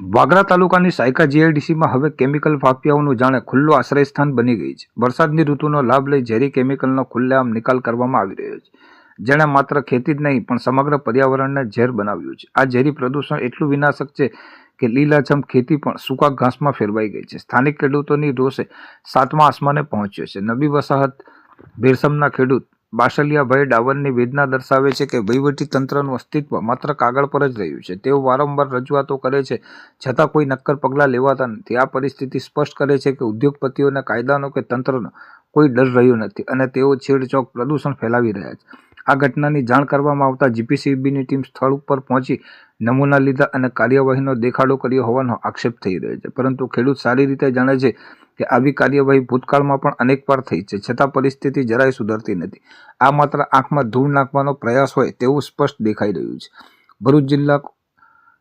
વાગરા તાલુકાની સાયકા જીઆઈડીસીમાં હવે કેમિકલ માફિયાઓનું જાણે ખુલ્લું આશ્રયસ્થાન બની ગઈ છે. વરસાદની ઋતુનો લાભ લઈ ઝેરી કેમિકલનો ખુલ્લેઆમ નિકાલ કરવામાં આવી રહ્યો છે. જેણે માત્ર ખેતી જ નહીં, પણ સમગ્ર પર્યાવરણને ઝેર બનાવ્યું છે. આ ઝેરી પ્રદૂષણ એટલું વિનાશક છે કે લીલાછમ ખેતી પણ સૂકા ઘાસમાં ફેરવાઈ ગઈ છે. સ્થાનિક ખેડૂતોની રોષે સાતમા આસમાને પહોંચ્યો છે. નબી વસાહત, ભેરસમના ખેડૂત બાસલિયાભાઈ ડાવરની વેદના દર્શાવે છે કે તંત્રનું અસ્તિત્વ માત્ર કાગળ પર જ રહ્યું છે. તેઓ વારંવાર રજૂઆતો કરે છે, છતાં કોઈ નક્કર પગલાં લેવાતા નથી. આ પરિસ્થિતિ સ્પષ્ટ કરે છે કે ઉદ્યોગપતિઓને કાયદાનો કે તંત્રનો કોઈ ડર રહ્યો નથી અને તેઓ છેડચોક પ્રદૂષણ ફેલાવી રહ્યા છે. આ ઘટનાની જાણ કરવામાં આવતા જીપીસીબીની ટીમ સ્થળ ઉપર પહોંચી નમૂના લીધા અને કાર્યવાહીનો દેખાડો કર્યો હોવાનો આક્ષેપ થઈ રહ્યો છે. પરંતુ ખેડૂત સારી રીતે જાણે છે કે આવી કાર્યવાહી ભૂતકાળમાં પણ અનેકવાર થઈ છે. છતાં પરિસ્થિતિ જરાય સુધરતી નથી. આ માત્ર આંખમાં ધૂળ નાખવાનો પ્રયાસ હોય તેવું સ્પષ્ટ દેખાઈ રહ્યું છે. ભરૂચ જિલ્લા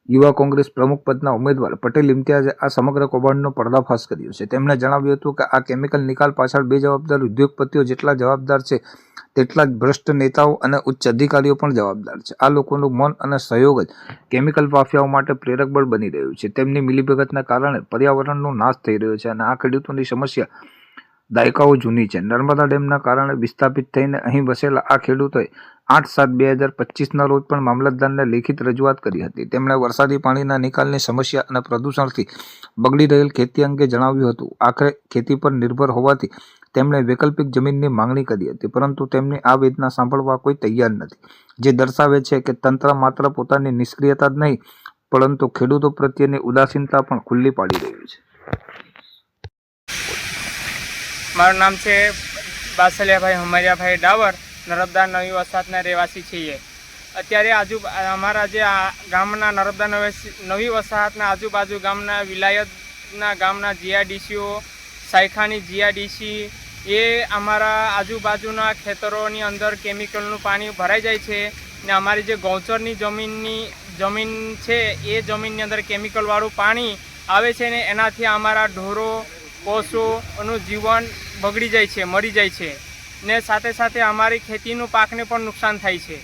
યુવા કોંગ્રેસ પ્રમુખ પદના ઉમેદવાર પટેલ ઇમ્તિયાઝે આ સમગ્ર કૌભાંડનો પર્દાફાશ કર્યો છે. તેમણે જણાવ્યું હતું કે આ કેમિકલ નિકાલ પાછળ બે જવાબદાર ઉદ્યોગપતિઓ જેટલા જવાબદાર છે, તેટલા જ ભ્રષ્ટ નેતાઓ અને ઉચ્ચ અધિકારીઓ પણ જવાબદાર છે. આ લોકોનું મન અને સહયોગ જ કેમિકલ માફિયાઓ માટે પ્રેરક બળ બની રહ્યું છે. તેમની મિલીભગતના કારણે પર્યાવરણનો નાશ થઈ રહ્યો છે અને આ ખેડૂતોની સમસ્યા દાયકાઓ જૂની છે. નર્મદા ડેમના કારણે વિસ્થાપિત થઈને અહીં વસેલા આ ખેડૂતોએ આઠ સાત બે હજાર પચીસના રોજ પણ મામલતદારને લેખિત રજૂઆત કરી હતી. તેમણે વરસાદી પાણીના નિકાલની સમસ્યા અને પ્રદૂષણથી બગડી રહેલ ખેતી અંગે જણાવ્યું હતું. આખરે ખેતી પર નિર્ભર હોવાથી તેમણે વૈકલ્પિક જમીનની માંગણી કરી હતી, પરંતુ તેમની આ વેદના સાંભળવા કોઈ તૈયાર નથી. જે દર્શાવે છે કે તંત્ર માત્ર પોતાની નિષ્ક્રિયતા જ નહીં, પરંતુ ખેડૂતો પ્રત્યેની ઉદાસીનતા પણ ખુલ્લી પાડી રહ્યું છે. મારું નામ છે બાસલિયાભાઈ હમરિયાભાઈ ડાવર, નર્મદા નવી વસાહતના રહેવાસી છીએ. અત્યારે આજુ અમારા જે આ ગામના નર્મદા નવી વસાહતના આજુબાજુ ગામના વિલાયતના ગામના જીઆઈડીસીઓ સાયખાની જીઆઈડીસી એ અમારા આજુબાજુના ખેતરોની અંદર કેમિકલનું પાણી ભરાઈ જાય છે ને અમારી જે ગૌચરની જમીનની જમીન છે એ જમીનની અંદર કેમિકલવાળું પાણી આવે છે ને એનાથી અમારા ઢોરો પશુઓનું જીવન બગડી જાય છે મરી જાય છે ને સાથે સાથે અમારી ખેતીનું પાકને પણ નુકસાન થાય છે.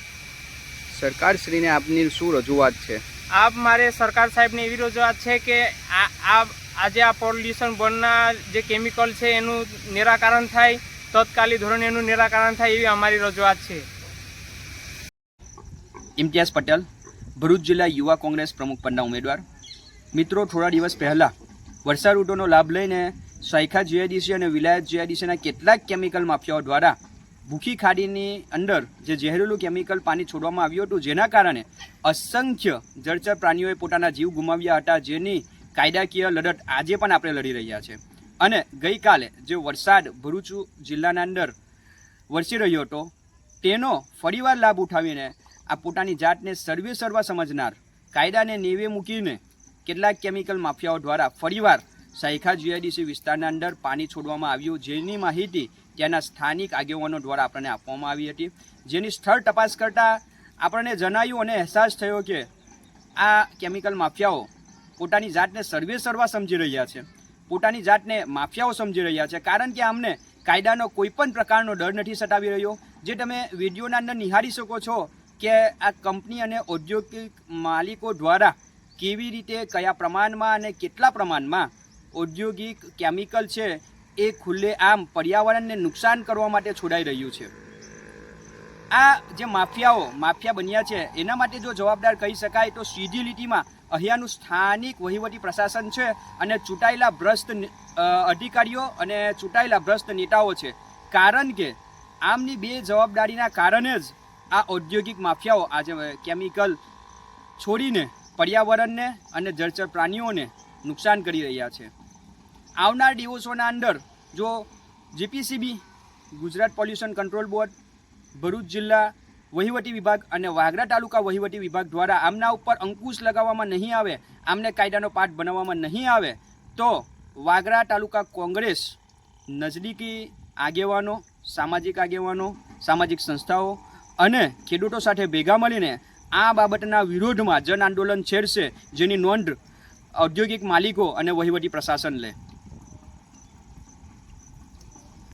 સરકારશ્રીને આપની શું રજૂઆત છે? આપ મારે સરકાર સાહેબને એવી રજૂઆત છે કે આ આ આજે આ પોલ્યુશન બનના જે કેમિકલ છે એનું નિરાકરણ થાય તત્કાલી ધોરણે એનું નિરાકરણ થાય એવી અમારી રજૂઆત છે. ઇમ્તિયાઝ પટેલ ભરૂચ જિલ્લા યુવા કોંગ્રેસ પ્રમુખ પદના ઉમેદવાર. મિત્રો થોડા દિવસ પહેલાં વરસાદ ઋતુનો લાભ લઈને સાયખા જીઆઈડીસી અને વિલાયત જીઆઈડીસીના કેટલાક કેમિકલ માફિયાઓ દ્વારા ભૂખી ખાડીની અંદર જે ઝેરેલું કેમિકલ પાણી છોડવામાં આવ્યું હતું, જેના કારણે અસંખ્ય જળચર પ્રાણીઓએ પોતાના જીવ ગુમાવ્યા હતા, જેની કાયદાકીય લડત આજે પણ આપણે લડી રહ્યા છે. અને ગઈકાલે જે વરસાદ ભરૂચ જિલ્લાના અંદર વરસી રહ્યો હતો, તેનો ફરીવાર લાભ ઉઠાવીને આ પોતાની જાતને સર્વે સર્વા સમજનાર કાયદાને નેવે મૂકીને કેટલાક કેમિકલ માફિયાઓ દ્વારા ફરીવાર સાયખા જીઆઈડીસી વિસ્તારના અંદર પાણી છોડવામાં આવ્યું. જેની માહિતી ત્યાંના સ્થાનિક આગેવાનો દ્વારા આપણને આપવામાં આવી હતી. જેની સ્થળ તપાસ કરતાં આપણને જણાયું અને અહેસાસ થયો કે આ કેમિકલ માફિયાઓ પોતાની જાતને સર્વે સર્વા સમજી રહ્યા છે. પોતાની જાતને માફિયાઓ સમજી રહ્યા છે. કારણ કે અમને કાયદાનો કોઈ પણ પ્રકારનો ડર નથી સતાવી રહ્યો. જે તમે વિડીયોના અંદર નિહાળી શકો છો કે આ કંપની અને ઔદ્યોગિક માલિકો દ્વારા કેવી રીતે, કયા પ્રમાણમાં અને કેટલા પ્રમાણમાં ઔદ્યોગિક કેમિકલ છે એ ખુલ્લે આમ પર્યાવરણને નુકસાન કરવા માટે છોડાઈ રહ્યું છે. આ જે માફિયાઓ, માફિયા બન્યા છે, એના માટે જો જવાબદાર કહી શકાય તો સીધી લીટીમાં અહીંયાનું સ્થાનિક વહીવટી પ્રશાસન છે અને ચૂંટાયેલા ભ્રષ્ટ અધિકારીઓ અને ચૂંટાયેલા ભ્રષ્ટ નેતાઓ છે. કારણ કે આમની બે જવાબદારીના કારણે જ આ ઔદ્યોગિક માફિયાઓ આજે કેમિકલ છોડીને પર્યાવરણને અને જળચર પ્રાણીઓને નુકસાન કરી રહ્યા છે. આવનાર દિવસોના અંદર જો GPCB Gujarat pollution control board Bharuch જિલ્લા વહીવટી વિભાગ અને વાગરા તાલુકા વહીવટી વિભાગ દ્વારા આમના ઉપર અંકુશ લગાવવામાં નહીં આવે, આમને કાયદાનો પાઠ બનાવવામાં નહીં આવે, તો વાગરા તાલુકા કોંગ્રેસ નજદીકી આગેવાનો, સામાજિક આગેવાનો, સામાજિક સંસ્થાઓ અને ખેડૂતો સાથે ભેગા મળીને આ બાબતના વિરોધમાં જન આંદોલન છેડશે, જેની નોંધ ઔદ્યોગિક માલિકો અને વહીવટી પ્રશાસન લે.